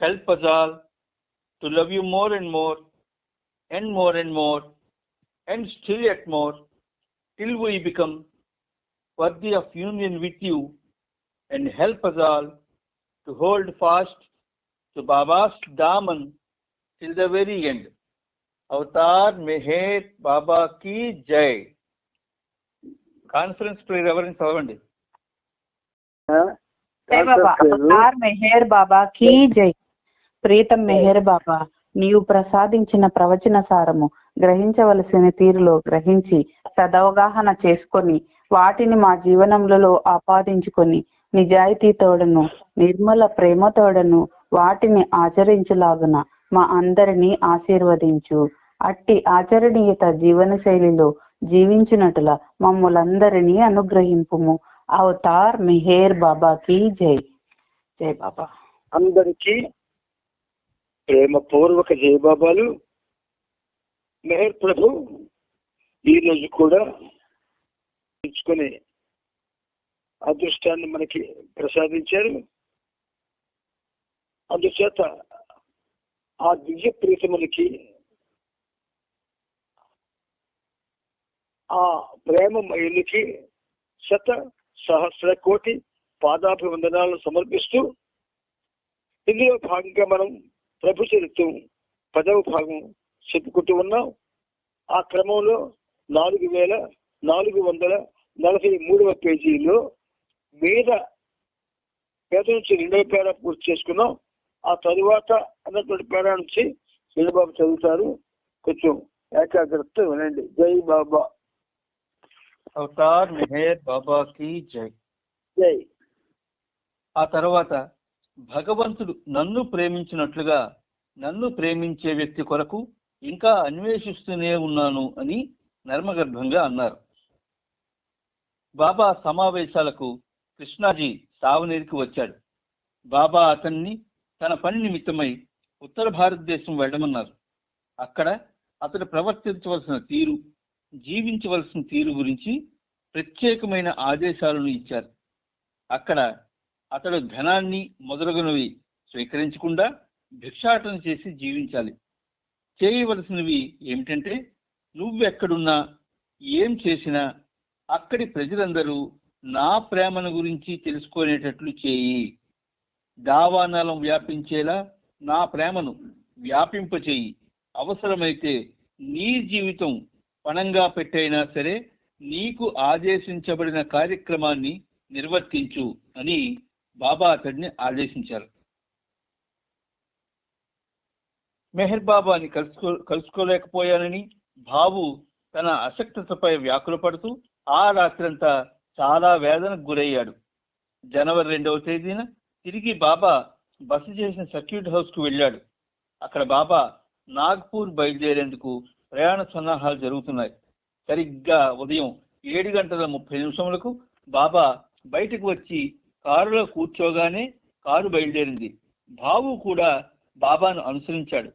help us all to love you more and more, and more and more, and still yet more, till we become worthy of union with you, and help us all to hold fast to Baba's Daman till the very end. Avatar Meher Baba Ki Jai. Conference to reverence చదవండి జై బాబా? మెహర్ బాబా key జై. ప్రీతం మెహర్ బాబా నీవు ప్రసాదించిన ప్రవచన సారము గ్రహించవలసిన తీరులో గ్రహించి సదవగాహన చేసుకొని వాటిని మా జీవనములలో ఆపాదించుకొని నిజాయితీ తోడను నిర్మల ప్రేమ తోడను వాటిని ఆచరించులాగున మా అందరినీ ఆశీర్వదించు. అట్టి ఆచరణీయత జీవన శైలిలో జీవించునట్ల మమ్ములందరినీ అనుగ్రహింపుము. అవతార్ మిహేర్ బాబాకి జై. జై బాబా. అందరికీ ప్రేమపూర్వక జయబాబాలు మెహర్ ప్రభు ఈరోజు కూడా ఇచ్చుకునే అదృష్టాన్ని మనకి ప్రసాదించారు. అందుచేత ఆ దివ్య ప్రీతములకి ఆ ప్రేమ మయులకి శత సహస్ర కోటి పాదాభివందనాలను సమర్పిస్తూ ఇందులో భాగంగా మనం ప్రభు చరిత్రం పదవ భాగం చెప్పుకుంటూ ఉన్నాం. ఆ క్రమంలో నాలుగు వేల నాలుగు వందల నలభై మూడవ పేజీలో మీద పేద నుంచి రెండవ పేర పూర్తి చేసుకున్నాం. ఆ తరువాత అన్నటువంటి పేర నుంచి చంద్రబాబు చదువుతారు. కొంచెం ఏకాగ్రత వినండి. జై బాబా. అవతార్ మెహర్ బాబాకి జై. జై. ఆ తర్వాత భగవంతుడు నన్ను ప్రేమించినట్లుగా నన్ను ప్రేమించే వ్యక్తి కొరకు ఇంకా అన్వేషిస్తూనే ఉన్నాను అని నర్మగర్భంగా అన్నారు. బాబా సమావేశాలకు కృష్ణాజీ సావనీరికి వచ్చాడు. బాబా అతన్ని తన పని నిమిత్తమై ఉత్తర భారతదేశం వెళ్ళమన్నారు. అక్కడ అతడు ప్రవర్తించవలసిన తీరు జీవించవలసిన తీరు గురించి ప్రత్యేకమైన ఆదేశాలను ఇచ్చారు. అక్కడ అతడు ధనాన్ని మొదలగునవి స్వీకరించకుండా భిక్షాటన చేసి జీవించాలి. చేయవలసినవి ఏమిటంటే నువ్వెక్కడున్నా ఏం చేసినా అక్కడి ప్రజలందరూ నా ప్రేమను గురించి తెలుసుకునేటట్లు చేయి. దావానలం వ్యాపించేలా నా ప్రేమను వ్యాపింపచేయి. అవసరమైతే నీ జీవితం పణంగా పెట్టైనా సరే నీకు ఆదేశించబడిన కార్యక్రమాన్ని నిర్వర్తించు అని బాబా అతడిని ఆదేశించారు. మెహర్ బాబాని కలుసుకో కలుసుకోలేకపోయానని బాబు తన అసక్తతపై వ్యాకులపడుతూ ఆ రాత్రంతా చాలా వేదనకు గురయ్యాడు. జనవరి రెండవ తేదీన తిరిగి బాబా బస చేసిన సర్క్యూట్ హౌస్కు వెళ్ళాడు. అక్కడ బాబా నాగ్పూర్ బయలుదేరేందుకు ప్రయాణ సన్నాహాలు జరుగుతున్నాయి. సరిగ్గా ఉదయం ఏడు గంటల ముప్పై నిమిషములకు బాబా బయటకు వచ్చి కారులో కూర్చోగానే కారు బయలుదేరింది. బాబు కూడా బాబాను అనుసరించాడు.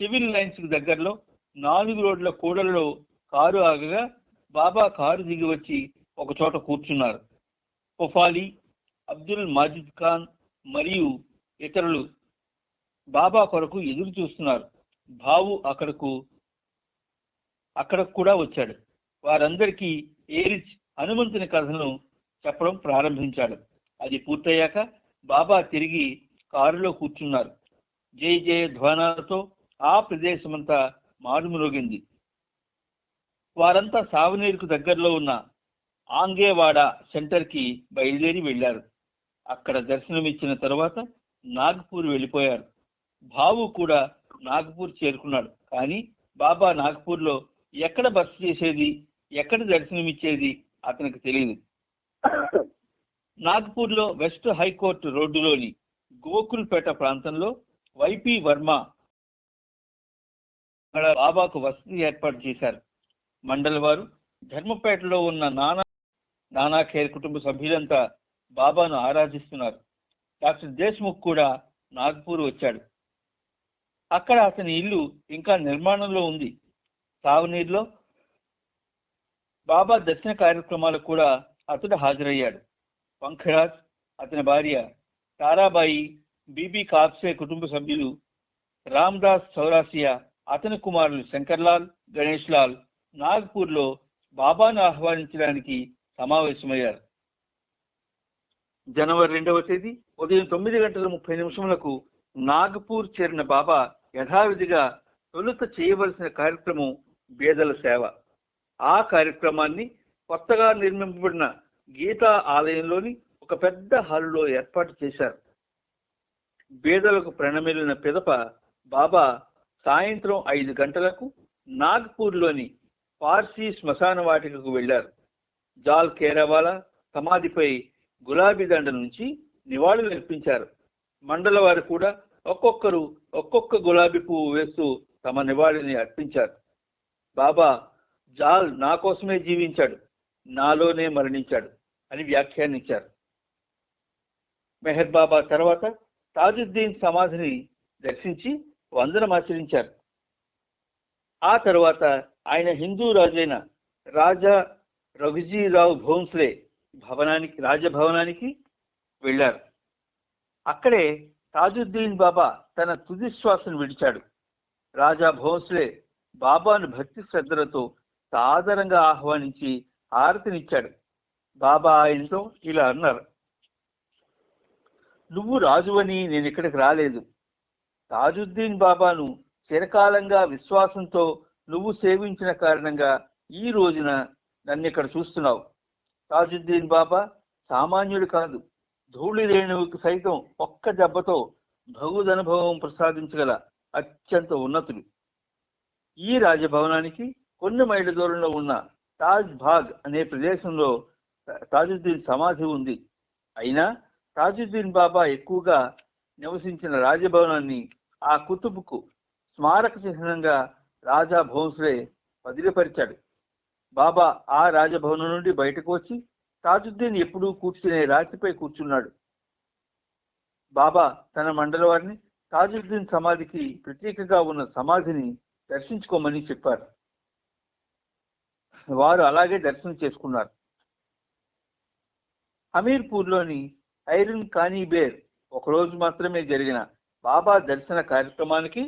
సివిల్ లైన్స్కి దగ్గరలో నాలుగు రోడ్ల కూడలలో కారు ఆగగా బాబా కారు దిగి వచ్చి ఒక చోట కూర్చున్నారు. పొఫాలి అబ్దుల్ మాజిద్ ఖాన్ మరియు ఇతరులు బాబా కొరకు ఎదురు చూస్తున్నారు. బావు అక్కడకు అక్కడ కూడా వచ్చాడు. వారందరికీ ఏరిచ్ హనుమంతుని కథను చెప్పడం ప్రారంభించాడు. అది పూర్తయ్యాక బాబా తిరిగి కారులో కూర్చున్నారు. జయ జయ ధ్వానాలతో ఆ ప్రదేశమంతా మారుమ్రోగింది. వారంతా సావనీరుకు దగ్గరలో ఉన్న ఆంగేవాడ సెంటర్కి బయలుదేరి వెళ్ళారు. అక్కడ దర్శనమిచ్చిన తర్వాత నాగ్పూర్ వెళ్ళిపోయారు. బావు కూడా నాగ్పూర్ చేరుకున్నాడు. కానీ బాబా నాగ్పూర్లో ఎక్కడ బస చేసేది ఎక్కడ దర్శనమిచ్చేది అతనికి తెలియదు. నాగ్పూర్లో వెస్ట్ హైకోర్టు రోడ్డులోని గోకుల్పేట ప్రాంతంలో వైపి వర్మ అక్కడ బాబాకు వసతి ఏర్పాటు చేశారు. మండల వారు ధర్మపేటలో ఉన్న నానా నానా ఖేర్ కుటుంబ సభ్యులంతా బాబాను ఆరాధిస్తున్నారు. డాక్టర్ దేశ్ముఖ్ కూడా నాగ్పూర్ వచ్చాడు. అక్కడ అతని ఇల్లు ఇంకా నిర్మాణంలో ఉంది. తాగునీరులో బాబా దర్శన కార్యక్రమాలకు కూడా అతడు హాజరయ్యాడు. పంఖరాజ్ అతని భార్య తారాబాయి బీబీ కాప్సే కుటుంబ సభ్యులు రామ్దాస్ చౌరాసియా అతని కుమారులు శంకర్లాల్ గణేష్ లాల్ నాగ్పూర్లో బాబాను ఆహ్వానించడానికి సమావేశమయ్యారు. జనవరి రెండవ తేదీ ఉదయం తొమ్మిది గంటల ముప్పై నిమిషములకు నాగపూర్ చేరిన బాబా యథావిధిగా తొలుత చేయవలసిన కార్యక్రమం బేదల సేవ. ఆ కార్యక్రమాన్ని కొత్తగా నిర్మింపబడిన గీతా ఆలయంలోని ఒక పెద్ద హాలులో ఏర్పాటు చేశారు. బేదలకు ప్రణమిలిన పిదప బాబా సాయంత్రం ఐదు గంటలకు నాగ్పూర్లోని పార్సీ శ్మశాన వాటికకు వెళ్ళారు జాల్ కేరావాలా సమాధిపై గులాబీ దండ నుంచి నివాళులు అర్పించారు. మండల వారు కూడా ఒక్కొక్కరు ఒక్కొక్క గులాబీ పువ్వు వేస్తూ తమ నివాళిని అర్పించారు. బాబా జాల్ నా కోసమే జీవించాడు నాలోనే మరణించాడు అని వ్యాఖ్యానించారు. మెహర్ బాబా తర్వాత తాజుద్దీన్ సమాధిని దర్శించి వందనమాచరించారు ఆ తరువాత ఆయన హిందూ రాజైన రాజా రఘుజీరావు భోన్స్లే భవనానికి రాజభవనానికి వెళ్ళారు. అక్కడే తాజుద్దీన్ బాబా తన తుదిశ్వాసను విడిచాడు. రాజా భోన్స్లే బాబాను భక్తి శ్రద్ధలతో సాదరంగా ఆహ్వానించి హారతినిచ్చాడు బాబా ఆయనతో ఇలా అన్నారు నువ్వు రాజువని నేను ఇక్కడికి రాలేదు. తాజుద్దీన్ బాబాను చిరకాలంగా విశ్వాసంతో నువ్వు సేవించిన కారణంగా ఈ రోజున నన్ను ఇక్కడ చూస్తున్నావు. తాజుద్దీన్ బాబా సామాన్యుడు కాదు. ధూళి రేణువుకి సైతం ఒక్క దెబ్బతో భగుదనుభవం ప్రసాదించగల అత్యంత ఉన్నతుడు. ఈ రాజభవనానికి కొన్ని మైళ్ళ దూరంలో ఉన్న తాజ్ బాగ్ అనే ప్రదేశంలో తాజుద్దీన్ సమాధి ఉంది. అయినా తాజుద్దీన్ బాబా ఎక్కువగా నివసించిన రాజభవనాన్ని ఆ కుతుబుకు స్మారక చిహ్నంగా రాజా భోంస్లే వదిలిపరిచాడు బాబా ఆ రాజభవనం నుండి బయటకు వచ్చి తాజుద్దీన్ ఎప్పుడూ కూర్చునే రాతిపై కూర్చున్నాడు. బాబా తన మండల వారిని తాజుద్దీన్ సమాధికి ప్రత్యేకంగా ఉన్న సమాధిని దర్శించుకోమని చెప్పారు. వారు అలాగే దర్శనం చేసుకున్నారు. హమీర్పూర్లోని ఐరన్ కానీబేర్ ఒకరోజు మాత్రమే జరిగిన బాబా దర్శన కార్యక్రమానికి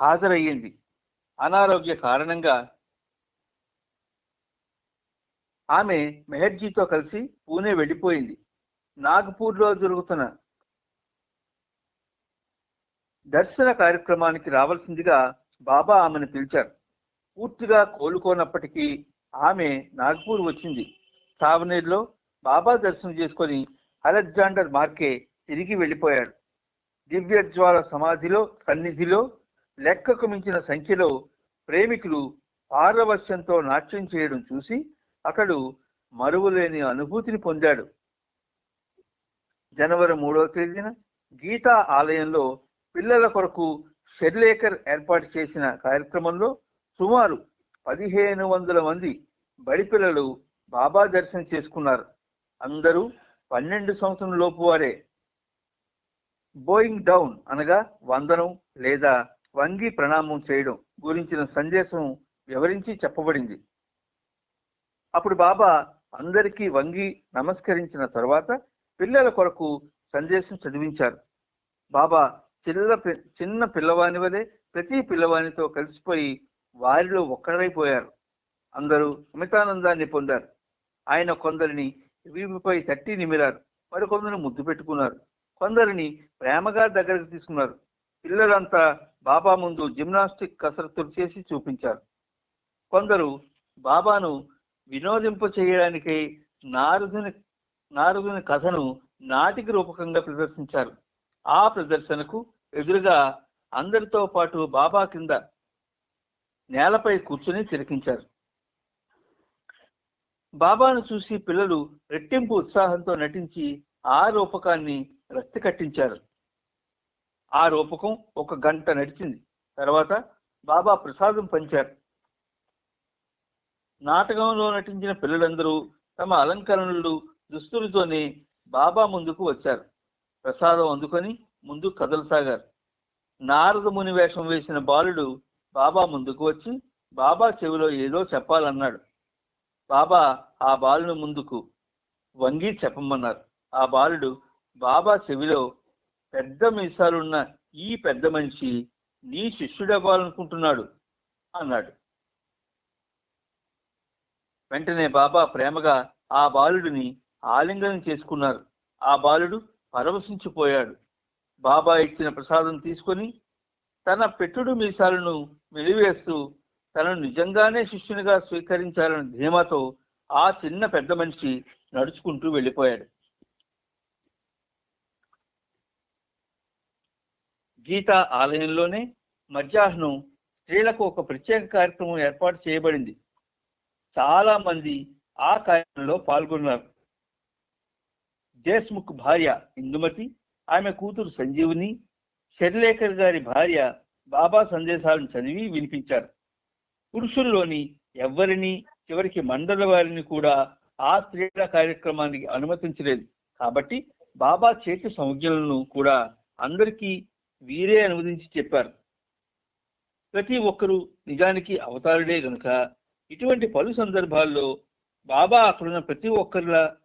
హాజరయ్యింది. అనారోగ్య కారణంగా ఆమె మెహర్జీతో కలిసి పూణే వెళ్ళిపోయింది. నాగపూర్లో జరుగుతున్న దర్శన కార్యక్రమానికి రావాల్సిందిగా బాబా ఆమెను పిలిచారు. పూర్తిగా కోలుకోనప్పటికీ ఆమె నాగ్పూర్ వచ్చింది. సావనేర్లో బాబా దర్శనం చేసుకొని అలెగ్జాండర్ మార్కే తిరిగి వెళ్ళిపోయాడు. దివ్యజ్వాల సమాధిలో సన్నిధిలో లెక్కకు మించిన సంఖ్యలో ప్రేమికులు పారవశ్యంతో నాట్యం చేయడం చూసి అతడు మరువలేని అనుభూతిని పొందాడు. జనవరి మూడవ తేదీన గీతా ఆలయంలో పిల్లల కొరకు షెడ్లేకర్ ఏర్పాటు చేసిన కార్యక్రమంలో సుమారు పదిహేను వందల మంది బడి పిల్లలు బాబా దర్శనం చేసుకున్నారు. అందరూ పన్నెండు సంవత్సరం లోపు వారే. బోయింగ్ డౌన్ అనగా వందనం లేదా వంగి ప్రణామం చేయడం గురించిన సందేశం వివరించి చెప్పబడింది. అప్పుడు బాబా అందరికీ వంగి నమస్కరించిన తర్వాత పిల్లల కొరకు సందేశం చదివించారు. బాబా చిన్న పి- చిన్న పిల్లవాని వలె ప్రతి పిల్లవానితో కలిసిపోయి వారిలో ఒక్కడైపోయారు అందరూ అమితానందాన్ని పొందారు. ఆయన కొందరిని వీపుపై తట్టి నిమిరారు. మరికొందరు ముద్దు పెట్టుకున్నారు. కొందరిని ప్రేమగా దగ్గరకు తీసుకున్నారు. పిల్లలంతా బాబా ముందు జిమ్నాస్టిక్ కసరత్తులు చేసి చూపించారు. కొందరు బాబాను వినోదింప చేయడానికై నారదుని నారదుని కథను నాటిక రూపకంగా ప్రదర్శించారు. ఆ ప్రదర్శనకు ఎదురుగా అందరితో పాటు బాబా కింద నేలపై కూర్చుని తిరికించారు బాబాను చూసి పిల్లలు రెట్టింపు ఉత్సాహంతో నటించి ఆ రూపకాన్ని రక్తి కట్టించారు. ఆ రూపకం ఒక గంట నడిచింది. తర్వాత బాబా ప్రసాదం పంచారు. నాటకంలో నటించిన పిల్లలందరూ తమ అలంకరణలు దుస్తులతోనే బాబా ముందుకు వచ్చారు. ప్రసాదం అందుకొని ముందు కదలసాగారు నారద ముని వేషం వేసిన బాలుడు బాబా ముందుకు వచ్చి బాబా చెవిలో ఏదో చెప్పాలన్నాడు. బాబా ఆ బాలుని ముందుకు వంగి చెప్పమన్నారు. ఆ బాలుడు బాబా చెవిలో పెద్ద మీసాలున్న ఈ పెద్ద మనిషి నీ శిష్యుడవ్వాలనుకుంటున్నాడు. అన్నాడు. వెంటనే బాబా ప్రేమగా ఆ బాలుడిని ఆలింగనం చేసుకున్నారు. ఆ బాలుడు పరవశించిపోయాడు. బాబా ఇచ్చిన ప్రసాదం తీసుకొని తన పెట్టుడు మీసాలను వెలివేస్తూ తనను నిజంగానే శిష్యునిగా స్వీకరించాలన్న ధీమాతో ఆ చిన్న పెద్ద మనిషి నడుచుకుంటూ వెళ్ళిపోయాడు. గీతా ఆలయంలోనే మధ్యాహ్నం స్త్రీలకు ఒక ప్రత్యేక కార్యక్రమం ఏర్పాటు చేయబడింది. చాలా మంది ఆ కార్యక్రమంలో పాల్గొన్నారు. దేశ్ముఖ్ భార్య ఇందుమతి ఆమె కూతురు సంజీవుని షర్లేకర్ గారి భార్య బాబా సందేశాలను చదివి వినిపించారు. పురుషుల్లోని ఎవ్వరిని చివరికి మండల వారిని కూడా ఆ స్త్రీల కార్యక్రమానికి అనుమతించలేదు. కాబట్టి బాబా చేతి సంజ్ఞలను కూడా అందరికీ వీరే అనువదించి చెప్పారు. ప్రతి ఒక్కరూ నిజానికి అవతారుడే గనుక ఇటువంటి పలు సందర్భాల్లో బాబా అక్కడున్న ప్రతి ఒక్కరిలా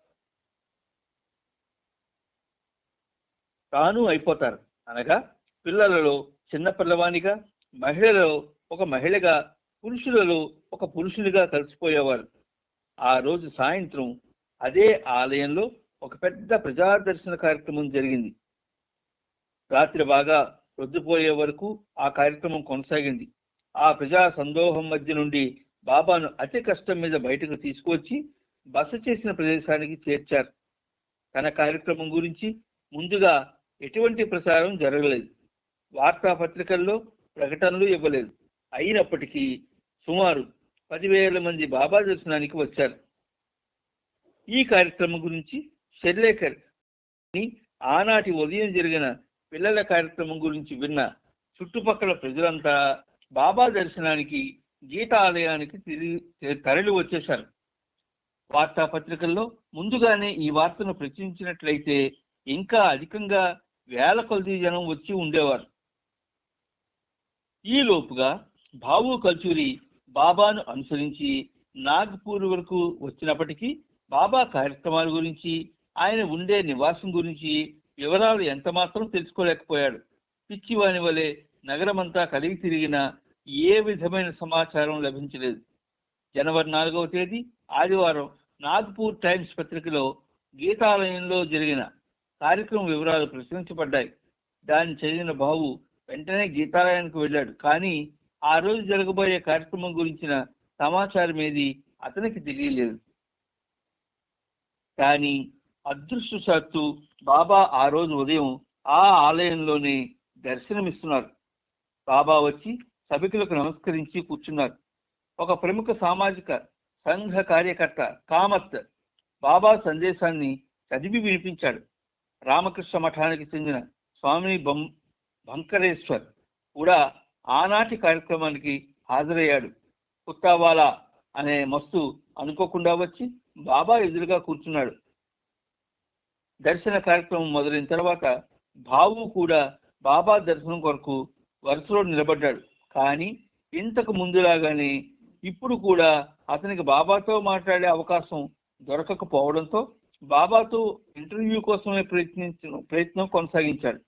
తాను అయిపోతారు. అనగా పిల్లలలో చిన్న పిల్లవానిగా మహిళలలో ఒక మహిళగా పురుషులలో ఒక పురుషునిగా కలిసిపోయేవారు. ఆ రోజు సాయంత్రం అదే ఆలయంలో ఒక పెద్ద ప్రజాదర్శన కార్యక్రమం జరిగింది. రాత్రి బాగా రొద్దుపోయే వరకు ఆ కార్యక్రమం కొనసాగింది. ఆ ప్రజా సందోహం మధ్య నుండి బాబాను అతి కష్టం మీద బయటకు తీసుకువచ్చి బస చేసిన ప్రదేశానికి చేర్చారు. తన కార్యక్రమం గురించి ముందుగా ఎటువంటి ప్రసారం జరగలేదు. వార్తాపత్రికల్లో ప్రకటనలు ఇవ్వలేదు. అయినప్పటికీ సుమారు పదివేల మంది బాబా దర్శనానికి వచ్చారు. ఈ కార్యక్రమం గురించి షెర్లేకర్ని ఆనాటి ఉదయం జరిగిన పిల్లల కార్యక్రమం గురించి విన్న చుట్టుపక్కల ప్రజలంతా బాబా దర్శనానికి గీత ఆలయానికి తిరిగి తరలి వచ్చేశారు. వార్తాపత్రికల్లో ముందుగానే ఈ వార్తను ప్రచురించినట్లయితే ఇంకా అధికంగా వేల కొలది జనం వచ్చి ఉండేవారు. ఈ లోపుగా బాబు కల్చూరి బాబాను అనుసరించి నాగ్పూర్ వరకు వచ్చినప్పటికీ బాబా కార్యక్రమాల గురించి ఆయన ఉండే నివాసం గురించి వివరాలు ఎంత మాత్రం తెలుసుకోలేకపోయాడు. పిచ్చివాని వలె నగరమంతా కలిగి తిరిగిన ఏ విధమైన సమాచారం లభించలేదు. జనవరి నాలుగవ తేదీ ఆదివారం నాగ్పూర్ టైమ్స్ పత్రికలో గీతాలయంలో జరిగిన కార్యక్రమం వివరాలు ప్రచురించబడ్డాయి. దాన్ని చదివిన బాబు వెంటనే గీతాలయానికి వెళ్ళాడు. కానీ ఆ రోజు జరగబోయే కార్యక్రమం గురించిన సమాచారం ఏది అతనికి తెలియలేదు. కానీ అదృష్టశాత్తు బాబా ఆ రోజు ఉదయం ఆ ఆలయంలోనే దర్శనమిస్తున్నారు. బాబా వచ్చి సభికులకు నమస్కరించి కూర్చున్నారు. ఒక ప్రముఖ సామాజిక సంఘ కార్యకర్త కామత్ బాబా సందేశాన్ని చదివి వినిపించాడు. రామకృష్ణ మఠానికి చెందిన స్వామి బం బంకరేశ్వర్ కూడా ఆనాటి కార్యక్రమానికి హాజరయ్యాడు. కుత్తావాలా అనే మస్తు అనుకోకుండా వచ్చి బాబా ఎదురుగా కూర్చున్నాడు. దర్శన కార్యక్రమం మొదలైన తర్వాత బాబు కూడా బాబా దర్శనం కొరకు వరుసలో నిలబడ్డాడు. కానీ ఇంతకు ముందులాగానే ఇప్పుడు కూడా అతనికి బాబాతో మాట్లాడే అవకాశం దొరకకపోవడంతో బాబాతో ఇంటర్వ్యూ కోసమే ప్రయత్నించిన ప్రయత్నం కొనసాగించాడు.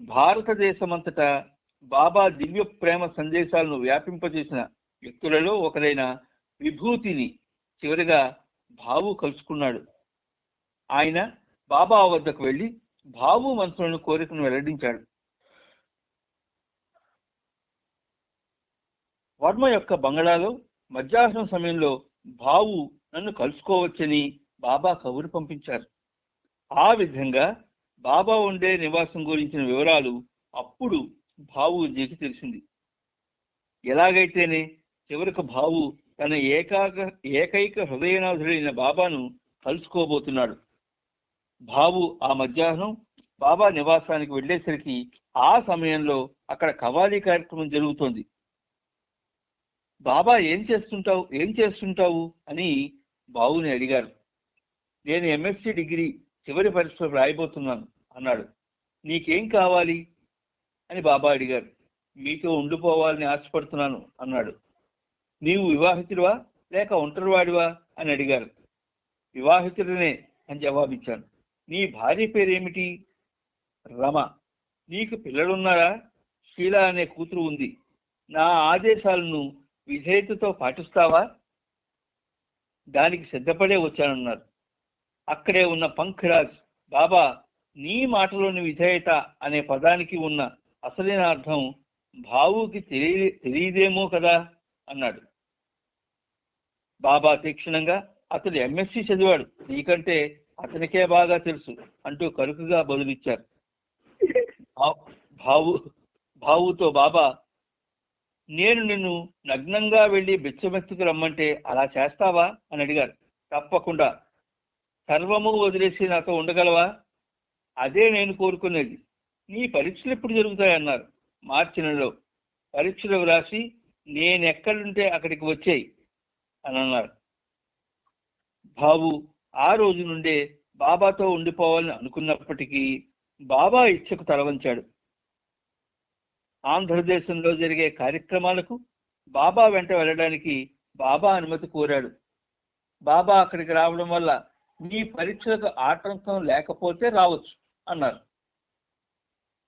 భారతదేశమంతటా బాబా దివ్య ప్రేమ సందేశాలను వ్యాపింపజేసిన వ్యక్తులలో ఒకరైన విభూతిని చివరిగా భావు కలుసుకున్నాడు. ఆయన బాబా వద్దకు వెళ్ళి భావు మనసులను కోరికను వెల్లడించాడు. వర్మ యొక్క బంగళాలో మధ్యాహ్నం సమయంలో బావు నన్ను కలుసుకోవచ్చని బాబా కబురు పంపించారు. ఆ విధంగా బాబా ఉండే నివాసం గురించిన వివరాలు అప్పుడు బావుజీకి తెలిసింది. ఎలాగైతేనే చివరికి బావు తన ఏకాక ఏకైక హృదయనాథుడైన బాబాను కలుసుకోబోతున్నాడు. బాబు ఆ మధ్యాహ్నం బాబా నివాసానికి వెళ్ళేసరికి ఆ సమయంలో అక్కడ కవాలీ కార్యక్రమం జరుగుతోంది. బాబా ఏం చేస్తుంటావు ఏం చేస్తుంటావు అని బాబుని అడిగారు. నేను ఎంఎస్సి డిగ్రీ చివరి పరీక్ష రాయిపోతున్నాను అన్నాడు. నీకేం కావాలి? అని బాబా అడిగారు. మీతో ఉండిపోవాలని ఆశపడుతున్నాను అన్నాడు. నీవు వివాహితుడివా లేక ఒంటరివాడివా? అని అడిగారు. వివాహితుడినే అని జవాబిచ్చాను. నీ భార్య పేరేమిటి? రమ. నీకు పిల్లలున్నారా? శీల అనే కూతురు ఉంది. నా ఆదేశాలను విధేయతతో పాటిస్తావా? దానికి సిద్ధపడే వచ్చానన్నారు. అక్కడే ఉన్న పంఖరాజ్ బాబా నీ మాటలోని విధేయత అనే పదానికి ఉన్న అసలైన అర్థం భావుకి తెలియ తెలియదేమో కదా? అన్నాడు. బాబా తీక్షణంగా అతడు ఎంఎస్సి చదివాడు నీకంటే అతనికే బాగా తెలుసు అంటూ కరుకుగా బదులిచ్చారు. భావు భావుతో బాబా నేను నిన్ను నగ్నంగా వెళ్ళి బిచ్చమెత్తుకు రమ్మంటే అలా చేస్తావా? అని అడిగారు. తప్పకుండా. సర్వము వదిలేసి నాతో ఉండగలవా? అదే నేను కోరుకునేది. నీ పరీక్షలు ఎప్పుడు జరుగుతాయన్నారు? మార్చి నెలలో. పరీక్షలు వ్రాసి నేను ఎక్కడుంటే అక్కడికి వచ్చాయి అని అన్నారు. బాబు ఆ రోజు నుండే బాబాతో ఉండిపోవాలని అనుకున్నప్పటికీ బాబా ఇచ్చకు తలవంచాడు. ఆంధ్రదేశంలో జరిగే కార్యక్రమాలకు బాబా వెంట వెళ్ళడానికి బాబా అనుమతి కోరాడు. బాబా అక్కడికి రావడం వల్ల మీ పరీక్షలకు ఆటంకం లేకపోతే రావచ్చు అన్నారు.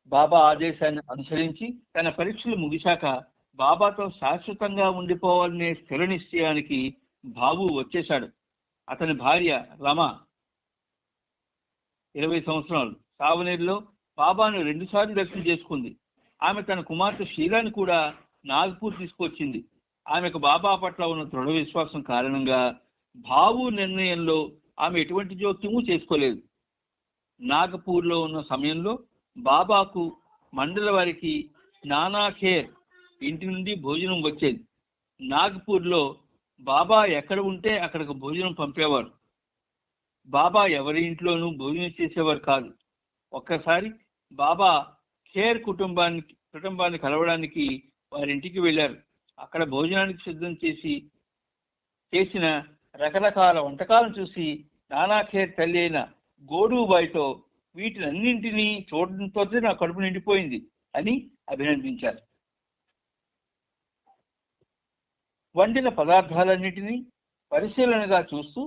బాబా ఆదేశాన్ని అనుసరించి తన పరీక్షలు ముగిశాక బాబాతో శాశ్వతంగా ఉండిపోవాలనే స్థిర నిశ్చయానికి బాబు వచ్చేశాడు. అతని భార్య రమ ఇరవై సంవత్సరాలు. సావనీరులో బాబాను రెండుసార్లు దర్శనం చేసుకుంది. ఆమె తన కుమార్తె షీలాని కూడా నాగపూర్ తీసుకొచ్చింది. ఆమెకు బాబా పట్ల ఉన్న దృఢ విశ్వాసం కారణంగా బాబు నిర్ణయంలో ఆమె ఎటువంటి జోక్యము చేసుకోలేదు. నాగపూర్లో ఉన్న సమయంలో బాబాకు మండల వారికి నానాఖేర్ ఇంటి నుండి భోజనం వచ్చేది. నాగపూర్లో బాబా ఎక్కడ ఉంటే అక్కడికి భోజనం పంపేవారు. బాబా ఎవరి ఇంట్లోనూ భోజనం చేసేవారు కాదు. ఒక్కసారి బాబా ఖేర్ కుటుంబానికి కుటుంబాన్ని కలవడానికి వారింటికి వెళ్ళారు. అక్కడ భోజనానికి సిద్ధం చేసి చేసిన రకరకాల వంటకాలను చూసి నానాఖేర్ తల్లి అయిన గోడుబాయితో వీటినన్నింటినీ చూడడంతో నా కడుపు నిండిపోయింది అని అభినందించారు. వండిన పదార్థాలన్నింటినీ పరిశీలనగా చూస్తూ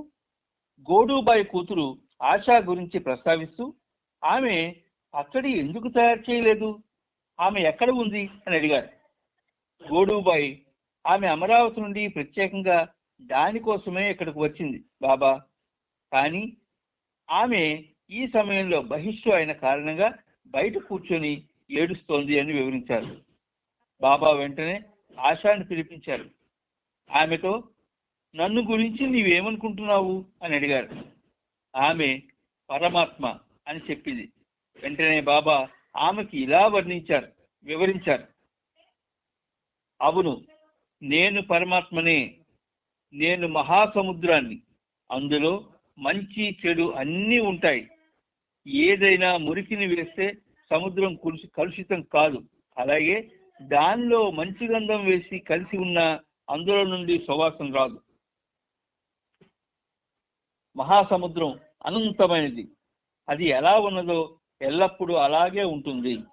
గోడుబాయి కూతురు ఆశా గురించి ప్రస్తావిస్తూ ఆమె పచ్చడి ఎందుకు తయారు చేయలేదు? ఆమె ఎక్కడ ఉంది? అని అడిగారు. గోడుబాయి ఆమె అమరావతి నుండి ప్రత్యేకంగా దానికోసమే ఇక్కడికి వచ్చింది బాబా. కానీ ఆమె ఈ సమయంలో బహిష్టు అయిన కారణంగా బయట కూర్చొని ఏడుస్తోంది అని వివరించారు. బాబా వెంటనే ఆశాన్ని పిలిపించారు. ఆమెతో నన్ను గురించి నీవేమనుకుంటున్నావు? అని అడిగారు. ఆమె పరమాత్మ అని చెప్పింది. వెంటనే బాబా ఆమెకి ఇలా వర్ణించారు వివరించారు. అవును నేను పరమాత్మనే నేను మహాసముద్రాన్ని అందులో మంచి చెడు అన్నీ ఉంటాయి. ఏదైనా మురికిని వేస్తే సముద్రం కులుషి కలుషితం కాదు. అలాగే దానిలో మంచి గంధం వేసి కలిసి ఉన్న అందులో నుండి సువాసన రాదు. మహాసముద్రం అనంతమైనది. అది ఎలా ఉన్నదో ఎల్లప్పుడూ అలాగే ఉంటుంది.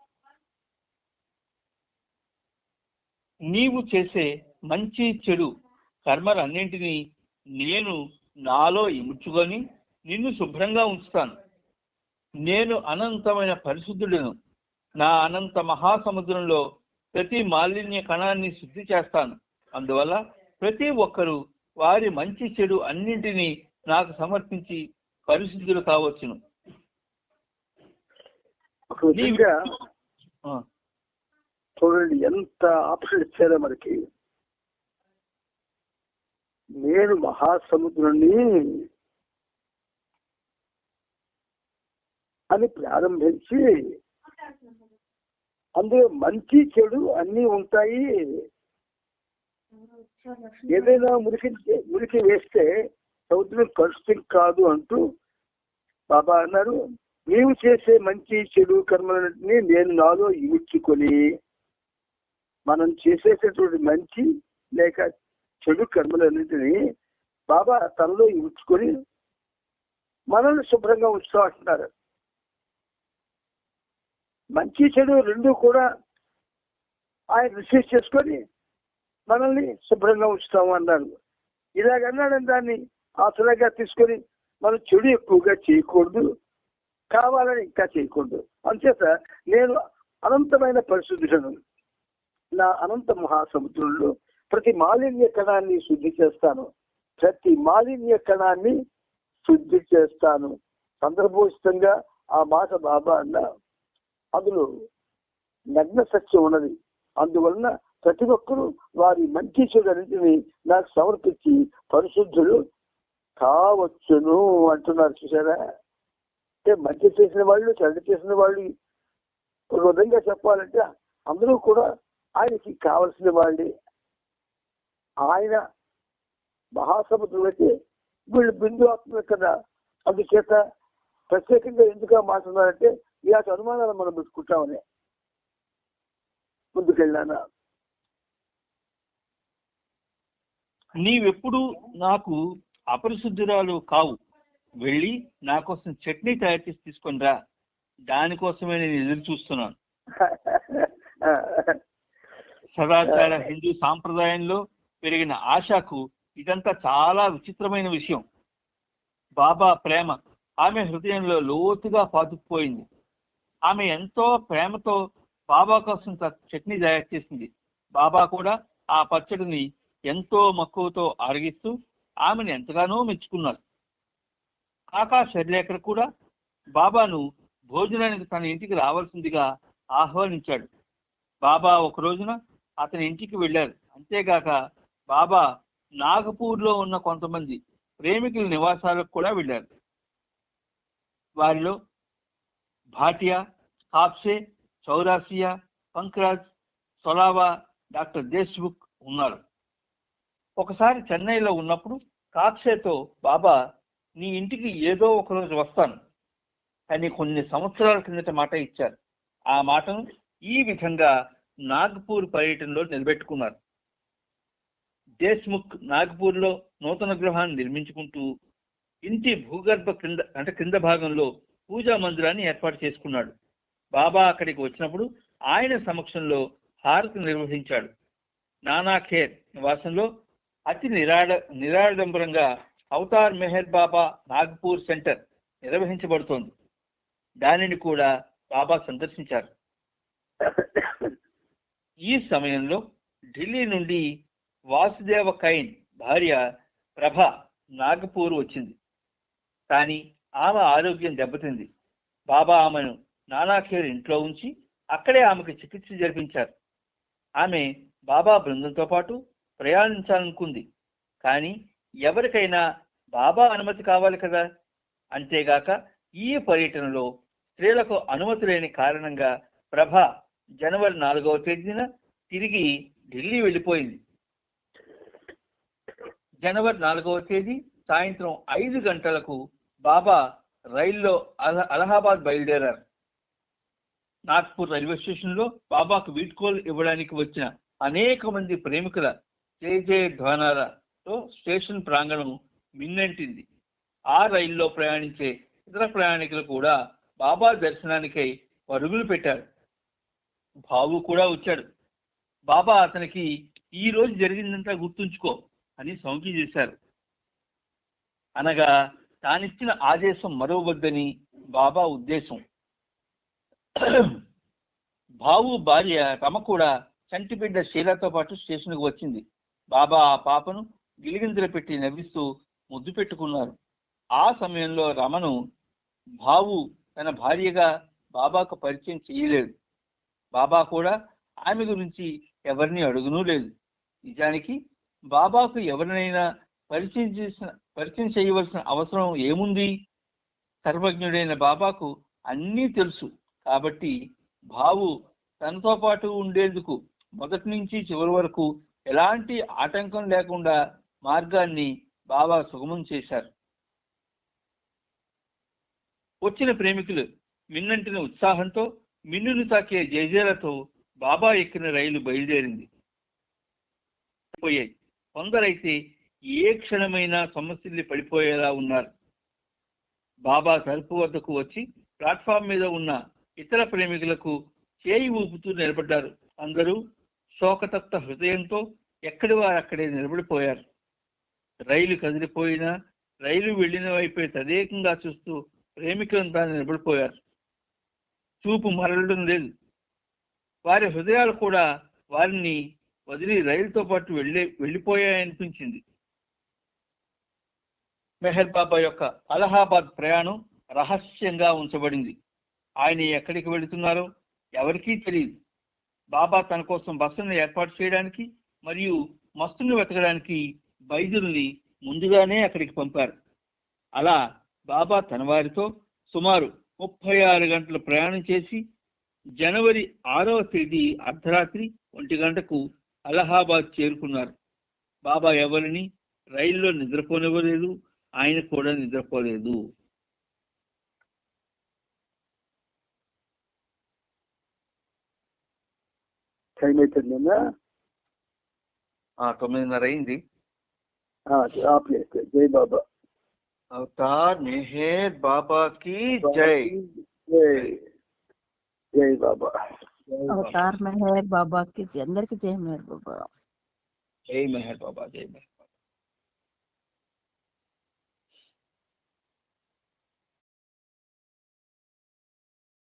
నీవు చేసే మంచి చెడు కర్మలన్నింటినీ నేను నాలో ఇముడ్చుకొని నిన్ను శుభ్రంగా ఉంచుతాను. నేను అనంతమైన పరిశుద్ధుడను. నా అనంత మహాసముద్రంలో ప్రతి మాలిన్య కణాన్ని శుద్ధి చేస్తాను. అందువల్ల ప్రతి ఒక్కరూ వారి మంచి చెడు అన్నింటినీ నాకు సమర్పించి పరిశుద్ధులు కావచ్చును. ఒక విధంగా చూడండి ఎంత ఆప్షన్ ఇచ్చారో మనకి. నేను మహాసముద్రుణ్ణి అని ప్రారంభించి అందులో మంచి చెడు అన్ని ఉంటాయి. ఏదైనా మురికి మురికి వేస్తే సముద్రం కలుషితం కాదు అంటూ బాబా అన్నారు. నీవు చేసే మంచి చెడు కర్మలన్నింటినీ నేను నాలో ఇముడ్చుకొని మనం చేసేటటువంటి మంచి లేక చెడు కర్మలన్నింటినీ బాబా తనలో ఇముడ్చుకొని మనల్ని శుభ్రంగా ఉంచుతా అంటున్నారు. మంచి చెడు రెండు కూడా ఆయన రిసీవ్ చేసుకొని మనల్ని శుభ్రంగా ఉంచుతాము అన్నారు ఇలాగన్నాడని దాన్ని ఆసరాగా తీసుకొని మనం చెడు ఎక్కువగా చేయకూడదు. కావాలని ఇంకా చేయకూడదు. అంచేత నేను అనంతమైన పరిశుద్ధులను నా అనంత మహాసముద్రంలో ప్రతి మాలిన్య కణాన్ని శుద్ధి చేస్తాను. ప్రతి మాలిన్య కణాన్ని శుద్ధి చేస్తాను. సందర్భోచితంగా ఆ మాట బాబా అన్న అందులో నగ్న సత్యం ఉన్నది. అందువలన ప్రతి ఒక్కరూ వారి మంచి చెడున్నింటిని నాకు సమర్పించి పరిశుద్ధులు కావచ్చును అంటున్నారు చూసారా అంటే మంచి చేసిన వాళ్ళు చెడ్డ చేసిన వాళ్ళు ఒక విధంగా చెప్పాలంటే అందరూ కూడా ఆయనకి కావలసిన వాళ్ళే. ఆయన మహాసముద్రం అయితే వీళ్ళు బిందు ఆత్మ కదా అందుచేత ప్రత్యేకంగా ఎందుకు మాట్లాడారంటే ఇలాంటి అనుమానాలు మనం పెట్టుకుంటామని. ముందుకెళ్ళానా. నీవెప్పుడు నాకు అపరిశుద్ధురాలు కావు. వెళ్ళి నా కోసం చట్నీ తయారు చేసి తీసుకొని రా. దానికోసమే నేను ఎదురు చూస్తున్నాను. సదాచార హిందూ సాంప్రదాయంలో పెరిగిన ఆశకు ఇదంతా చాలా విచిత్రమైన విషయం. బాబా ప్రేమ ఆమె హృదయంలో లోతుగా పాతుకుపోయింది. ఆమె ఎంతో ప్రేమతో బాబా కోసం చట్నీ తయారు చేసింది. బాబా కూడా ఆ పచ్చడిని ఎంతో మక్కువతో ఆరగిస్తూ ఆమెను ఎంతగానో మెచ్చుకున్నారు. కాకా శర్లేకర్ కూడా బాబాను భోజనానికి తన ఇంటికి రావాల్సిందిగా ఆహ్వానించాడు. బాబా ఒక రోజున అతని ఇంటికి వెళ్ళారు. అంతేగాక బాబా నాగపూర్లో ఉన్న కొంతమంది ప్రేమికుల నివాసాలకు కూడా వెళ్ళారు. వారిలో భాటియా కాప్సే చౌరాసియా పంక్రాజ్ సొలావా డాక్టర్ దేశ్ముఖ్ ఉన్నారు. ఒకసారి చెన్నైలో ఉన్నప్పుడు కాప్సేతో బాబా నీ ఇంటికి ఏదో ఒక రోజు వస్తాను. అని కొన్ని సంవత్సరాల కిందట మాట ఇచ్చారు. ఆ మాటను ఈ విధంగా నాగ్పూర్ పర్యటనలో నిలబెట్టుకున్నారు. దేశ్ముఖ్ నాగ్పూర్లో నూతన గృహాన్ని నిర్మించుకుంటూ ఇంటి భూగర్భ క్రింద అంటే క్రింద భాగంలో పూజా మందిరాన్ని ఏర్పాటు చేసుకున్నాడు. బాబా అక్కడికి వచ్చినప్పుడు ఆయన సమక్షంలో హారతి నిర్వహించాడు. నానా ఖేర్ నివాసంలో అతి నిరాడ నిరాడంబరంగా అవతార్ మెహర్ బాబా నాగ్పూర్ సెంటర్ నిర్వహించబడుతోంది. దానిని కూడా బాబా సందర్శించారు. ఈ సమయంలో ఢిల్లీ నుండి వాసుదేవ కైన్ భార్య ప్రభ నాగపూర్ వచ్చింది. కానీ ఆమె ఆరోగ్యం దెబ్బతింది. బాబా ఆమెను నానాఖేర్ ఇంట్లో ఉంచి అక్కడే ఆమెకు చికిత్స జరిపించారు. ఆమె బాబా బృందంతో పాటు ప్రయాణించాలనుకుంది. కానీ ఎవరికైనా బాబా అనుమతి కావాలి కదా? అంతేగాక ఈ పర్యటనలో స్త్రీలకు అనుమతి లేని కారణంగా ప్రభ జనవరి నాలుగవ తేదీన తిరిగి ఢిల్లీ వెళ్ళిపోయింది. జనవరి నాలుగవ తేదీ సాయంత్రం ఐదు గంటలకు బాబా రైల్లో అల- అలహాబాద్ బయలుదేరారు. నాగ్పూర్ రైల్వే స్టేషన్లో బాబాకు వీడ్కోలు ఇవ్వడానికి వచ్చిన అనేక మంది ప్రేమికుల జయ జయ తో స్టేషన్ ప్రాంగణం మిన్నెంటింది. ఆ రైల్లో ప్రయాణించే ఇతర ప్రయాణికులు కూడా బాబా దర్శనానికై పరుగులు పెట్టారు. బాబు కూడా వచ్చాడు. బాబా అతనికి ఈ రోజు జరిగిందంతా గుర్తుంచుకో అని సౌంకి చేశారు. అనగా తానిచ్చిన ఆదేశం మరవవద్దని బాబా ఉద్దేశం. బావు భార్య రమ కూడా చంటిబిడ్డ శీలతో పాటు స్టేషన్కు వచ్చింది. బాబా ఆ పాపను గిలిగింతలు పెట్టి నవ్విస్తూ ముద్దు పెట్టుకున్నారు. ఆ సమయంలో రమను బావు తన భార్యగా బాబాకు పరిచయం చేయలేదు. బాబా కూడా ఆమె గురించి ఎవరిని అడుగునూ లేదు. నిజానికి బాబాకు ఎవరినైనా పరిచయం చేసిన పరిచయం చేయవలసిన అవసరం ఏముంది? సర్వజ్ఞుడైన బాబాకు అన్నీ తెలుసు. కాబట్టి బావు తనతో పాటు ఉండేందుకు మొదటి నుంచి చివరి వరకు ఎలాంటి ఆటంకం లేకుండా మార్గాన్ని బాబా సుగమం చేశారు. వచ్చిన ప్రేమికులు మిన్నంటిన ఉత్సాహంతో మిన్నును తాకే జయజేలతో బాబా ఎక్కిన రైలు బయలుదేరింది. పోయాయి. కొందరైతే ఏ క్షణమైనా సమస్యల్ని పడిపోయేలా ఉన్నారు. బాబా తలుపు వద్దకు వచ్చి ప్లాట్ఫామ్ మీద ఉన్న ఇతర ప్రేమికులకు చేయి ఊపుతూ నిలబడ్డారు. అందరూ శోకతప్త హృదయంతో ఎక్కడి వారు అక్కడే నిలబడిపోయారు. రైలు కదిలిపోయినా రైలు వెళ్ళిన వైపే తదేకంగా చూస్తూ ప్రేమికులంతా నిలబడిపోయారు చూపు మరలడం లేదు. వారి హృదయాలు కూడా వారిని వదిలి రైలుతో పాటు వెళ్ళే వెళ్ళిపోయాయనిపించింది. మెహర్ బాబా యొక్క అలహాబాద్ ప్రయాణం రహస్యంగా ఉంచబడింది. ఆయన ఎక్కడికి వెళుతున్నారో ఎవరికీ తెలియదు. బాబా తన కోసం బస్సును ఏర్పాటు చేయడానికి మరియు మస్తుని వెతకడానికి వైద్యుల్ని ముందుగానే అక్కడికి పంపారు. అలా బాబా తన వారితో సుమారు ముప్పై ఆరు గంటల ప్రయాణం చేసి జనవరి ఆరవ తేదీ అర్ధరాత్రి ఒంటి గంటకు అలహాబాద్ చేరుకున్నారు. బాబా ఎవరిని? రైల్లో నిద్రపోనివ్వలేదు ఆయన కూడా నిద్రపోలేదు. టైం తొమ్మిదిన్నర అయింది. ఆపే జై బాబా అవతార్ మెహర్ బాబా కి జై జై జై బాబా అవతార్ మెహర్ బాబా కి అందరికి జై మెహర్ బాబా జై మెహర్ బాబా జై మెహర్